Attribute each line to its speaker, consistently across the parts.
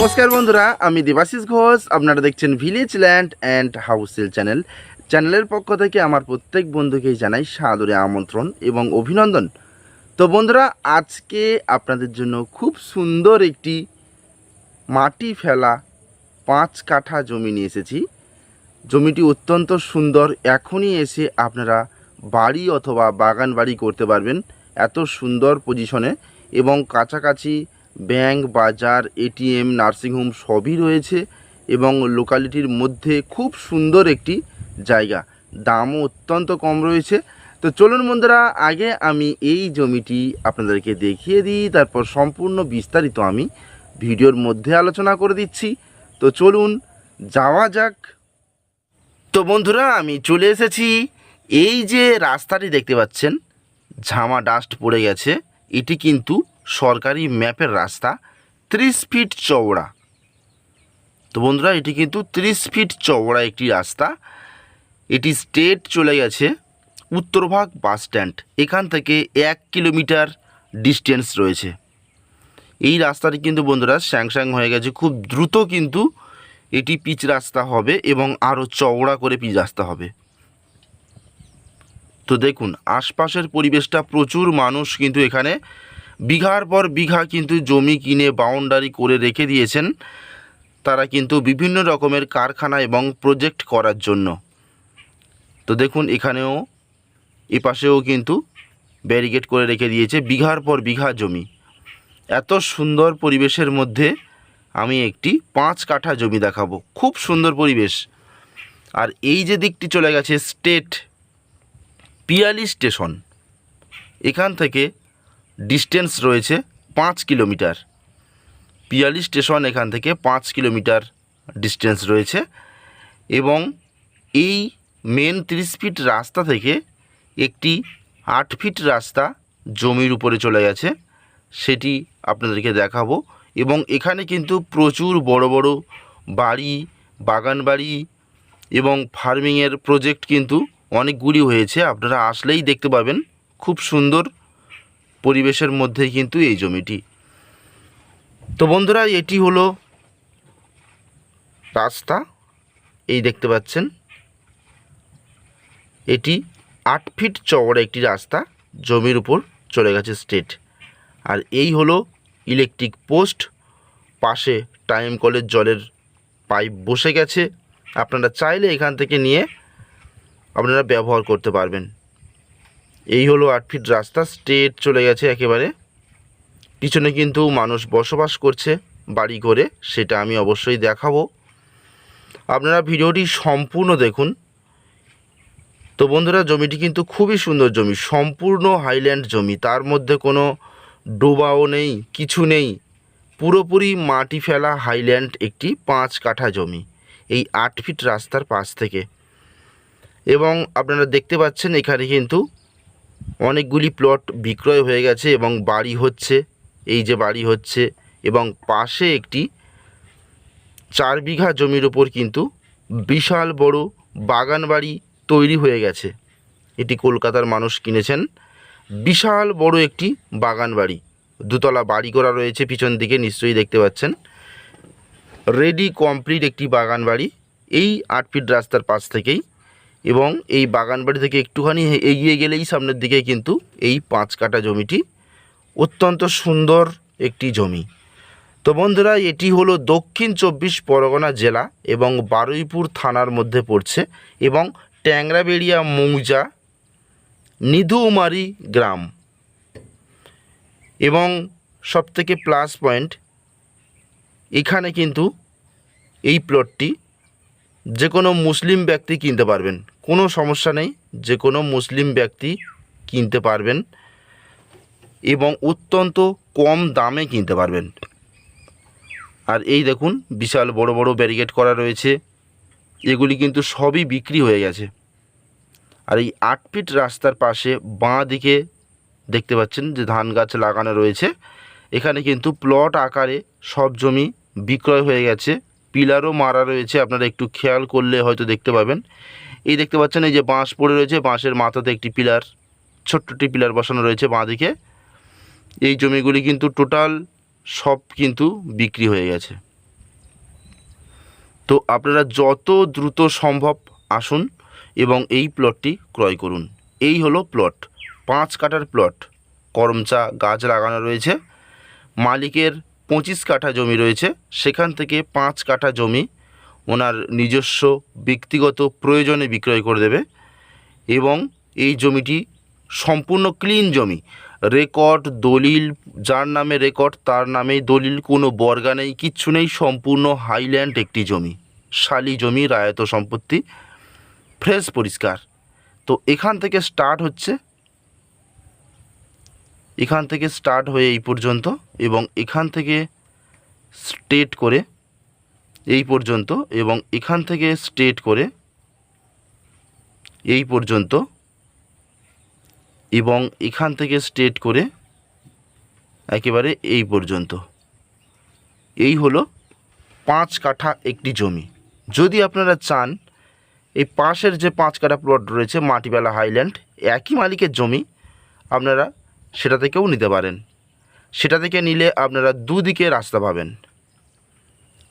Speaker 1: নমস্কার বন্ধুরা, আমি দেবাশিস ঘোষ। আপনারা দেখছেন ভিলেজ ল্যান্ড অ্যান্ড হাউস হাউসেল চ্যানেল চ্যানেলের পক্ষ থেকে আমার প্রত্যেক বন্ধুকেই জানাই সাদরে আমন্ত্রণ এবং অভিনন্দন। তো বন্ধুরা, আজকে আপনাদের জন্য খুব সুন্দর একটি মাটি ফেলা পাঁচ কাঠা জমি নিয়ে এসেছি। জমিটি অত্যন্ত সুন্দর। এখনই এসে আপনারা বাড়ি অথবা বাগান বাড়ি করতে পারবেন। এত সুন্দর পজিশনে এবং কাছাকাছি ব্যাংক, বাজার এটিএম নার্সিংহোম সবই রয়েছে এবং লোকালিটির মধ্যে খুব সুন্দর একটি জায়গা। দামও অত্যন্ত কম রয়েছে। তো চলুন বন্ধুরা, আগে আমি এই জমিটি আপনাদেরকে দেখিয়ে দিই, তারপর সম্পূর্ণ বিস্তারিত আমি ভিডিওর মধ্যে আলোচনা করে দিচ্ছি। তো চলুন, যাওয়া যাক। তো বন্ধুরা, আমি চলে এসেছি। এই যে রাস্তাটি দেখতে পাচ্ছেন, ঝামা ডাস্ট পড়ে গেছে। এটি কিন্তু সরকারি ম্যাপের রাস্তা ত্রিশ ফিট চওড়া। তো বন্ধুরা, এটি কিন্তু ত্রিশ ফিট চওড়া একটি রাস্তা। এটি স্টেট চলে গেছে উত্তরভাগ বাস স্ট্যান্ড। এখান থেকে এক কিলোমিটার ডিস্টেন্স রয়েছে। এই রাস্তাটি কিন্তু বন্ধুরা স্যাংস্যাং হয়ে গেছে। খুব দ্রুত কিন্তু এটি পিচ রাস্তা হবে এবং আরও চওড়া করে পিচ রাস্তা হবে। তো দেখুন, আশপাশের পরিবেশটা প্রচুর মানুষ কিন্তু এখানে বিঘার পর বিঘা কিন্তু জমি কিনে বাউন্ডারি করে রেখে দিয়েছেন। তারা কিন্তু বিভিন্ন রকমের কারখানা এবং প্রজেক্ট করার জন্য। তো দেখুন, এখানেও এপাশেও কিন্তু ব্যারিকেড করে রেখে দিয়েছে বিঘার পর বিঘা জমি। এত সুন্দর পরিবেশের মধ্যে আমি একটি পাঁচ কাঠা জমি দেখাবো। খুব সুন্দর পরিবেশ। আর এই যে দিকটি চলে গেছে স্টেট পিয়ালি স্টেশন এখান থেকে ডিস্টেন্স রয়েছে পাঁচ কিলোমিটার। পিয়ালি স্টেশন এখান থেকে পাঁচ কিলোমিটার ডিস্টেন্স রয়েছে এবং এই মেন তিরিশ ফিট রাস্তা থেকে একটি আট ফিট রাস্তা জমির উপরে চলে গেছে, সেটি আপনাদেরকে দেখাবো এবং এখানে কিন্তু প্রচুর বড় বড় বাড়ি বাগান বাড়ি এবং ফার্মিংয়ের প্রজেক্ট কিন্তু অনেকগুলি হয়েছে, আপনারা আসলেই দেখতে পাবেন। খুব সুন্দর পরিবেশের মধ্যেই কিন্তু এই জমিটি। তো বন্ধুরা, এটি হলো রাস্তা। এই দেখতে পাচ্ছেন, এটি আট ফিট চওড়া একটি রাস্তা জমির উপর চলে গেছে স্টেট। আর এই হলো ইলেকট্রিক পোস্ট। পাশে টাইম কলের জলের পাইপ বসে গেছে। আপনারা চাইলে এখান থেকে নিয়ে আপনারা ব্যবহার করতে পারবেন। এই হলো আট ফিট রাস্তা স্ট্রেট চলে গেছে একেবারে। পিছনে কিন্তু মানুষ বসবাস করছে বাড়ি করে সেটা আমি অবশ্যই দেখাবো। আপনারা ভিডিওটি সম্পূর্ণ দেখুন। তো বন্ধুরা, জমিটি কিন্তু খুবই সুন্দর জমি, সম্পূর্ণ হাইল্যান্ড জমি। তার মধ্যে কোনো ডোবাও নেই, কিছু নেই। পুরোপুরি মাটি ফেলা হাইল্যান্ড একটি পাঁচ কাঠা জমি, এই আট ফিট রাস্তার পাশ থেকে। এবং আপনারা দেখতে পাচ্ছেন এখানে কিন্তু অনেকগুলি প্লট বিক্রয় হয়ে গেছে এবং বাড়ি হচ্ছে, এই যে বাড়ি হচ্ছে এবং পাশে একটি চার বিঘা জমির ওপর কিন্তু বিশাল বড় বাগান বাড়ি তৈরি হয়ে গেছে। এটি কলকাতার মানুষ কিনেছেন। বিশাল বড় একটি বাগান বাড়ি। দুতলা বাড়ি করা রয়েছে পিছন দিকে, নিশ্চয়ই দেখতে পাচ্ছেন। রেডি কমপ্লিট একটি বাগান বাড়ি। এই আট ফিট রাস্তার পাশ থেকেই এবং এই বাগান বাড়ি থেকে একটুখানি এগিয়ে গেলেই সামনের দিকে কিন্তু এই পাঁচ কাটা জমিটি অত্যন্ত সুন্দর একটি জমি। তো বন্ধুরা, এটি হলো দক্ষিণ চব্বিশ পরগনা জেলা এবং বারুইপুর থানার মধ্যে পড়ছে এবং ট্যাংরাবেড়িয়া মৌজা নিধুমারি গ্রাম। এবং সবথেকে প্লাস পয়েন্ট এখানে কিন্তু এই প্লটটি যে কোনো মুসলিম ব্যক্তি কিনতে পারবেন। কোনো সমস্যা নেই, যে কোনো মুসলিম ব্যক্তি কিনতে পারবেন এবং অত্যন্ত কম দামে কিনতে পারবেন। আর এই দেখুন, বিশাল বড় বড় ব্যারিকেড করা রয়েছে। এগুলি কিন্তু সবই বিক্রি হয়ে গেছে। আর এই আট ফিট রাস্তার পাশে বাঁ দিকে দেখতে পাচ্ছেন যে ধান গাছ লাগানো রয়েছে। এখানে কিন্তু প্লট আকারে সব জমি বিক্রয় হয়ে গেছে। পিলারও মারা রয়েছে, আপনারা একটু খেয়াল করলে হয়তো দেখতে পাবেন। এই দেখতে পাচ্ছেন, এই যে বাঁশ পড়ে রয়েছে, বাঁশের মাথাতে একটি পিলার, ছোট্টটি পিলার বসানো রয়েছে বাঁ দিকে এই জমিগুলি কিন্তু টোটাল সব কিন্তু বিক্রি হয়ে গেছে। তো আপনারা যত দ্রুত সম্ভব আসুন এবং এই প্লটটি ক্রয় করুন। এই হলো প্লট, পাঁচ কাটার প্লট, করমচা গাছ লাগানো রয়েছে। মালিকের পঁচিশ কাঠা জমি রয়েছে। সেখান থেকে পাঁচ কাঠা জমি ওনার নিজস্ব ব্যক্তিগত প্রয়োজনে বিক্রয় করে দেবে এবং এই জমিটি সম্পূর্ণ ক্লিন জমি। রেকর্ড, দলিল, যার নামে রেকর্ড, তার নামেই দলিল, কোনো বর্গা নেই, কিচ্ছু নেই, সম্পূর্ণ হাইল্যান্ড একটি জমি। শালি জমি, রায়ত সম্পত্তি, ফ্রেশ পরিষ্কার। তো এখান থেকে স্টার্ট হচ্ছে এখান থেকে স্টার্ট হয়ে এই পর্যন্ত এবং এখান থেকে স্ট্রেট করে এই পর্যন্ত এবং এখান থেকে স্ট্রেট করে এই পর্যন্ত এবং এখান থেকে স্ট্রেট করে একেবারে এই পর্যন্ত। এই হলো পাঁচ কাঠা একটি জমি। যদি আপনারা চান, এই পাশের যে পাঁচ কাঠা প্লট রয়েছে, মাটিবেলা হাইল্যান্ড একই মালিকের জমি, আপনারা সেটা থেকেও নিতে পারেন। সেটা থেকে নিলে আপনারা দুদিকে রাস্তা পাবেন।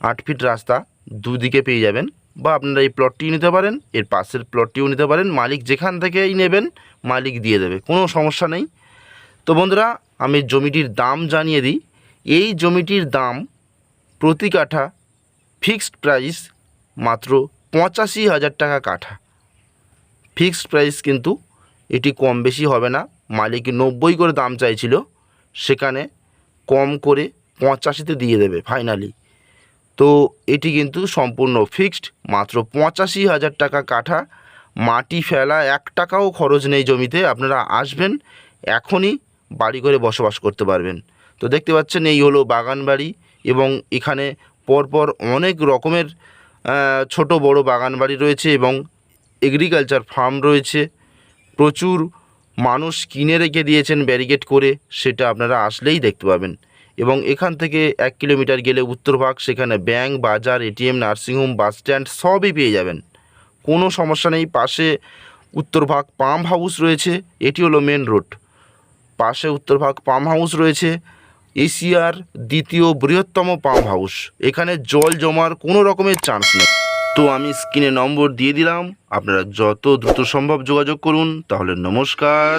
Speaker 1: আট ফিট রাস্তা দুদিকে পেয়ে যাবেন বা আপনারা এই প্লটটিও নিতে পারেন, এর পাশের প্লটটিও নিতে পারেন, মালিক যেখান থেকেই নেবেন, মালিক দিয়ে দেবে, কোনো সমস্যা নেই। তো বন্ধুরা, আমি জমিটির দাম জানিয়ে দিই। এই জমিটির দাম প্রতি কাঠা ফিক্সড প্রাইস মাত্র পঁচাশি হাজার টাকা কাঠা। ফিক্সড প্রাইস কিন্তু এটি কম বেশি হবে না। মালিক নব্বই করে দাম চাইছিল, সেখানে কম করে পঁচাশিতে দিয়ে দেবে ফাইনালি তো এটি কিন্তু সম্পূর্ণ ফিক্সড মাত্র পঁচাশি হাজার টাকা কাঠা, মাটি ফেলা, এক টাকাও খরচ নেই জমিতে, আপনারা আসবেন, এখনই বাড়ি করে বসবাস করতে পারবেন। তো দেখতে পাচ্ছেন, এই হলো বাগান বাড়ি এবং এখানে পরপর অনেক রকমের ছোট বড় বাগান বাড়ি রয়েছে এবং এগ্রিকালচার ফার্ম রয়েছে, প্রচুর মানুষ কিনে রেখে দিয়েছেন ব্যারিকেড করে, সেটা আপনারা আসলেই দেখতে পাবেন। এবং এখান থেকে এক কিলোমিটার গেলে উত্তরভাগ সেখানে ব্যাংক বাজার এটিএম নার্সিংহোম বাস স্ট্যান্ড সবই পেয়ে যাবেন। কোনো সমস্যা নেই, পাশে উত্তরভাগ পাম্প হাউস রয়েছে, এটি হলো মেন রোড পাশে উত্তরভাগ পাম্প হাউস রয়েছে এশিয়ার দ্বিতীয় বৃহত্তম পাম্প হাউস এখানে জল জমার কোনো রকমের চান্স নেই। তো আমি স্ক্রিনে নম্বর দিয়ে দিলাম। আপনারা যত দ্রুত সম্ভব যোগাযোগ করুন তাহলে নমস্কার।